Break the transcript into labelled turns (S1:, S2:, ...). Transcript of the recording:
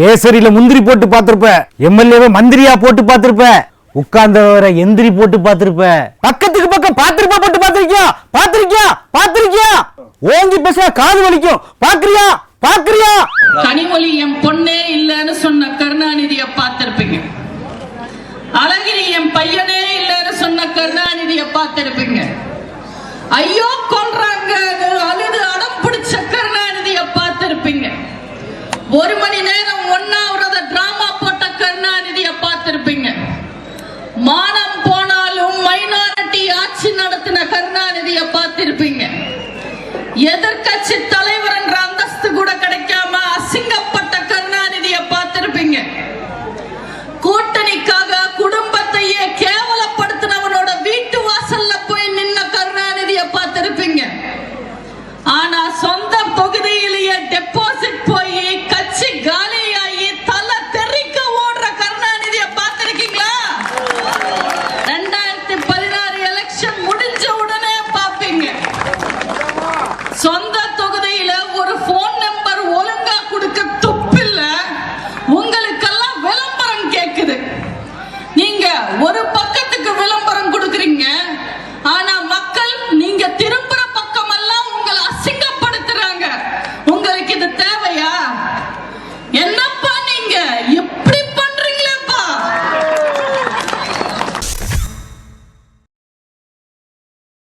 S1: கேசரியில முந்திரி போட்டு பார்த்திருப்ப. எம்எல்ஏவை மந்திரியா போட்டு பார்த்திருப்ப. உட்கார்ந்தவர எந்திரி போட்டு பார்த்திருப்ப. பக்கத்துக்கு பக்கம் பாத்திருப்பா போட்டு பாத்திருக்கியா பார்த்திருக்கியா? பார்த்திருக்கியா? ஓங்கி பேச காது வலிக்கும். பாக்குறியா பாக்குறியா
S2: கனிமொழி என் பொண்ணே இல்லன்னு சொன்ன கருணாநிதிய பார்த்திருப்பீங்க. அழகிரி என் பையனே இல்லன்னு சொன்ன கருணாநிதிய பார்த்திருப்பீங்க. ஐயோ கொல்றாங்க அழுது அடம் பிடிச்ச கருணாநிதிய பார்த்திருப்பீங்க. ஒரு நேரம் ஒன்னாவத டிராமா போட்ட கருணாநிதிய பார்த்திருப்பீங்க. மானம் போனாலும் மைனாரிட்டி ஆட்சி நடத்தின கருணாநிதிய பார்த்திருப்பீங்க. எதிர்கட்சி தலைவர் என்ற அந்தஸ்து கூட கிடைக்காம அசிங்கப்பட்ட கருணாநிதிய பார்த்திருப்பீங்க. கூட்டணிக்காக குடும்பத்தையே கேவலப்படுத்தினவனோட வீட்டு வாசல்ல போய் நின்ன கருணாநிதிய பார்த்திருப்பீங்க. ஆனா சொந்த தொகுதியிலேயே டெப்போ